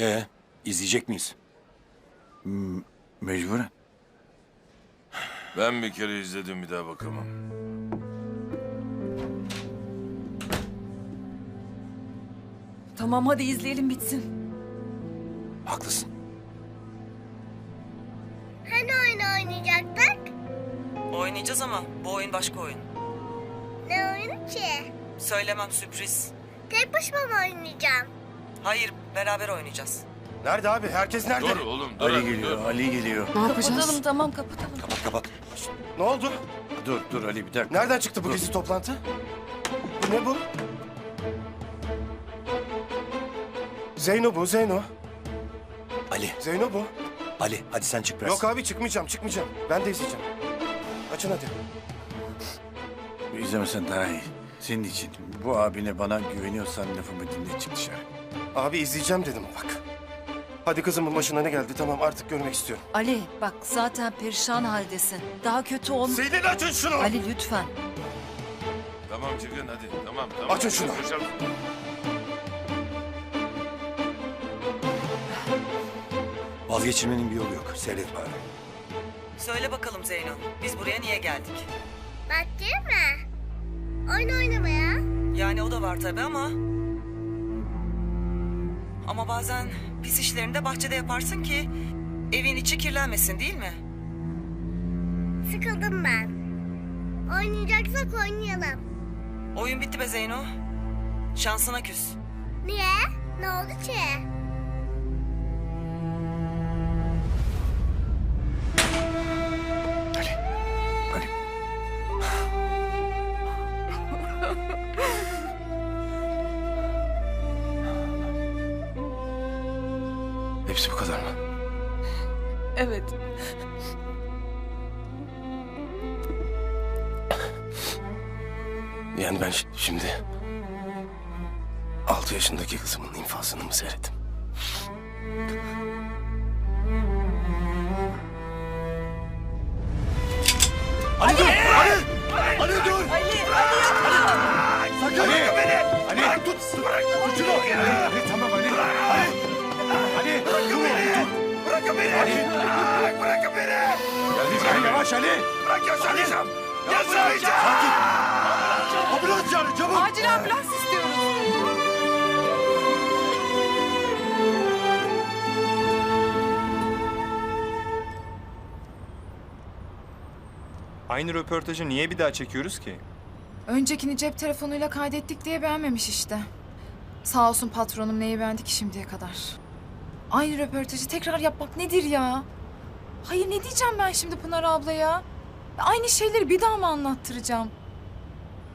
Ee, izleyecek miyiz? Mecburen. Ben bir kere izledim bir daha bakamam. Tamam hadi izleyelim bitsin. Haklısın. Hani oyun oynayacaktık? Oynayacağız ama bu oyun başka oyun. Ne oyunu ki? Söylemem sürpriz. Tek başıma mı oynayacağım? Hayır beraber oynayacağız. Nerede abi? Herkes nerede? Dur oğlum dur. Ali geliyor, dur. Ali geliyor. Kapatalım tamam kapatalım. Kapat kapat. Ne oldu? Dur, dur Ali bir dakika. Nereden çıktı bu Dur. gizli toplantı? Bu ne bu? Zeyno bu, Zeyno. Ali, Zeyno bu. Ali hadi sen çık biraz. Yok abi çıkmayacağım, çıkmayacağım. Ben de izleyeceğim. Açın hadi. İzlemesen daha iyi. Senin için. Bu abine bana güveniyorsan lafımı dinle çık dışarı. Abi izleyeceğim dedim bak. Hadi kızımın başına ne geldi tamam artık görmek istiyorum. Ali bak zaten perişan haldesin. Daha kötü olma. Selin açın şunu! Ali lütfen. Tamam çıkın hadi. Tamam tamam. Açın şunu. Koşalım. Vazgeçirmenin bir yolu yok. Seyret bari. Söyle bakalım Zeyno. Biz buraya niye geldik? Bak değil mi? Oyun oynamaya. Yani o da var tabii ama... Ama bazen pis işlerini de bahçede yaparsın ki... ...evin içi kirlenmesin değil mi? Sıkıldım ben. Oynayacaksak oynayalım. Oyun bitti be Zeyno. Şansına küs. Niye? Ne oldu ki? Hepsi bu kadar mı? Evet. Yani ben şimdi... Altı yaşındaki kızımın infazını mı seyrettim? Ali dur! Ali! Ali dur! Ali! Ali! Sakın Ali! beni! Ali! Bırak tut! Bırak! Tut şunu! Ali! Ali tamam Ali! Ali! Ali! Bırakın beni! Ali! Bırakın beni! Ali, Ali yavaş Ali! Bırak yaşamayacağım! Yaşamayacağım! Sakin! Ambulans çağırın çabuk! Acil ambulans istiyoruz. Aynı röportajı niye bir daha çekiyoruz ki? Öncekini cep telefonuyla kaydettik diye beğenmemiş işte. Sağ olsun patronum neyi beğendi ki şimdiye kadar. Aynı röportajı tekrar yapmak nedir ya? Hayır ne diyeceğim ben şimdi Pınar ablaya? Ya Aynı şeyleri bir daha mı anlattıracağım?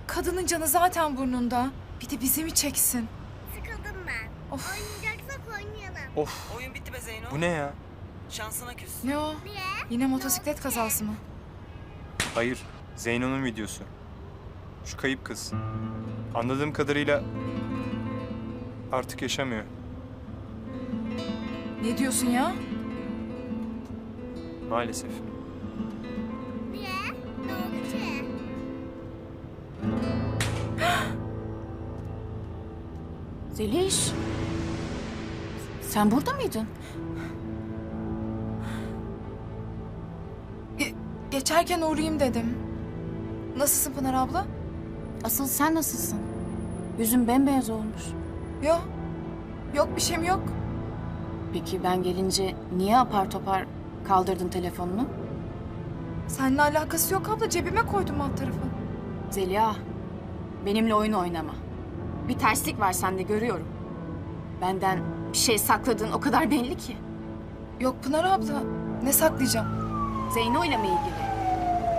Kadının canı zaten burnunda. Bir de bizi mi çeksin? Sıkıldım ben. Of. Oynayacaksak oynayalım. Of Oyun bitti be Zeyno. bu ne ya? Şansına küs. Ne o? Niye? Yine motosiklet kazası mı? Hayır Zeyno'nun videosu. Şu kayıp kız. Anladığım kadarıyla artık yaşamıyor. Ne diyorsun ya? Maalesef. Niye? Ne oldu ki? Zeliş. Sen burada mıydın? Ge- geçerken uğrayayım dedim. Nasılsın Pınar abla? Asıl sen nasılsın? Yüzün bembeyaz olmuş. Yok. Yok bir şeyim yok. Peki ben gelince niye apar topar kaldırdın telefonunu? Seninle alakası yok abla. Cebime koydum alt tarafı. Zeliha, benimle oyun oynama. Bir terslik var sende görüyorum. Benden bir şey sakladığın o kadar belli ki. Yok Pınar abla. Ne saklayacağım? Zeyno ile mi ilgili?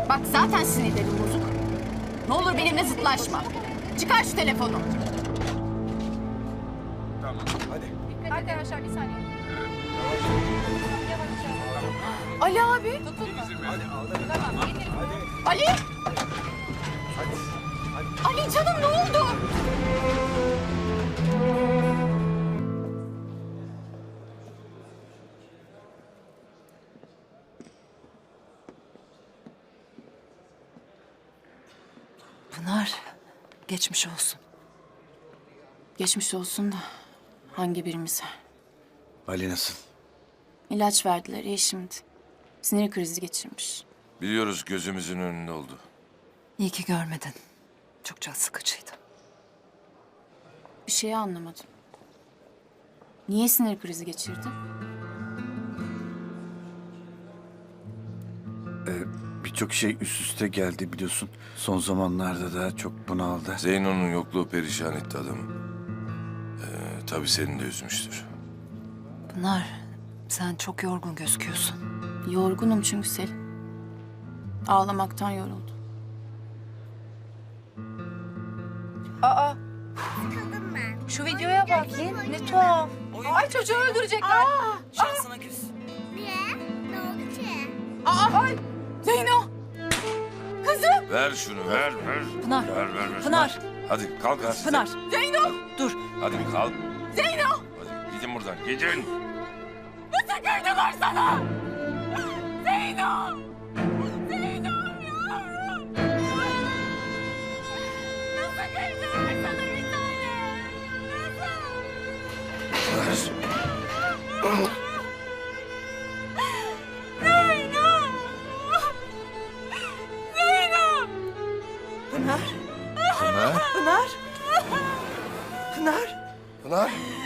Bak zaten sinirlerim bozuk. Ne olur benimle zıtlaşma. Çıkar şu telefonu. Ali abi. Ali! Ali canım ne oldu? Pınar, geçmiş olsun. Geçmiş olsun da hangi birimize? Ali nasıl? İlaç verdiler iyi şimdi. Sinir krizi geçirmiş. Biliyoruz gözümüzün önünde oldu. İyi ki görmedin. Çok can sıkıcıydı. Bir şeyi anlamadım. Niye sinir krizi geçirdi? Birçok şey üst üste geldi biliyorsun. Son zamanlarda da çok bunaldı. Zeyno'nun yokluğu perişan etti adamı. Ee, tabii seni de üzmüştür. Pınar, sen çok yorgun gözüküyorsun. Yorgunum çünkü Selin. Ağlamaktan yoruldum. Sıkıldım ben. Şu videoya bak. Ne tuhaf. Oyun Ay çocuğu öldürecekler. şansına küs. Niye? Ne oldu ki? Aa, ay. Zeyno. Ver şunu ver ver. Pınar, Ver ver ver. Pınar. Hadi kalk de. Pınar. Zeyno. Dur. Hadi bir kalk. Zeyno. Hadi gidin buradan gidin. Pınar. Pınar. Pınar. Pınar. Pınar.